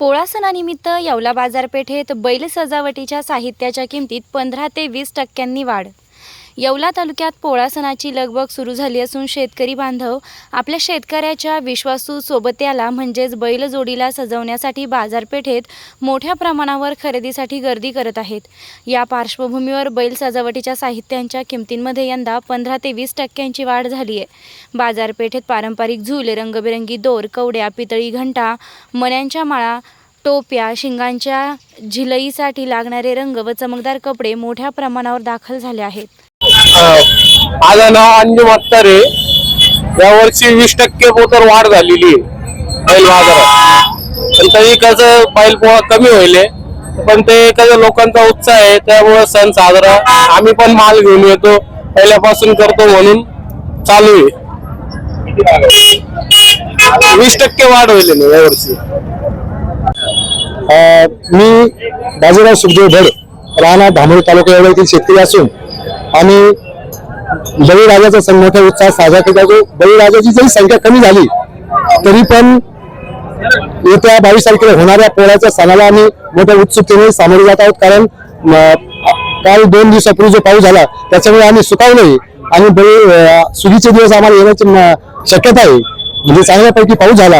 पोळा सणानिमित्त येवला बाजारपेठेत बैल सजावटीच्या साहित्याच्या किमतीत पंधरा ते वीस टक्क्यांनी वाढ येवला तालुक्यात पोळा सणाची लगबग सुरू झाली असून शेतकरी बांधव आपल्या शेतकऱ्याच्या विश्वासू सोबत्याला म्हणजेच बैलजोडीला सजवण्यासाठी बाजारपेठेत मोठ्या प्रमाणावर खरेदीसाठी गर्दी करत आहेत. या पार्श्वभूमीवर बैल सजावटीच्या साहित्यांच्या किमतींमध्ये यंदा पंधरा ते वीस टक्क्यांची वाढ झाली आहे. बाजारपेठेत पारंपरिक झुले रंगबिरंगी दोर कवड्या पितळी घंटा मण्यांच्या माळा टोप्या शिंगांच्या झिलईसाठी लागणारे रंग व चमकदार कपडे मोठ्या प्रमाणावर दाखल झाले आहेत. माझं नाव अंजू म्हातारे? यावर्षी वीस टक्के पोतर वाढ झालेली आहे बैल बाजारात पण तरी कसं बैल पोळा कमी होईल. पण ते कसं लोकांचा उत्साह आहे त्यामुळे सण साजरा. आम्ही पण माल घेऊन येतो. पहिल्यापासून करतो म्हणून चालू आहे. वीस टक्के वाढ होईल ना यावर्षी. मी बाजीराव सुखदेव भड राहणार धामोरी तालुका एवढ्यातील शेतकरी असून आणि बळीराजाचा सण मोठ्या उत्साहात साजरा केला जातो. बळीराजाची जरी संख्या कमी झाली तरी पण येत्या बावीस तारखेला होणाऱ्या पोळ्याच्या सणाला आम्ही मोठ्या उत्सुकतेने सामोरे जात आहोत. कारण काल दोन दिवसापूर्वी जो पाऊस झाला त्याच्यामुळे आम्ही सुकावलोय आणि बळी सुगीचे दिवस आम्हाला येण्याची शक्यता आहे. म्हणजे चांगल्यापैकी पाऊस झाला.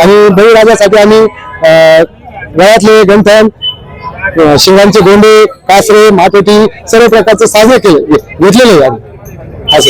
आणि बळीराजासाठी आम्ही वयातले गळ्यातले शिंगांचे गोंडे कासरे मातोटी सर्व प्रकारचे साजरे केले घेतलेले आहे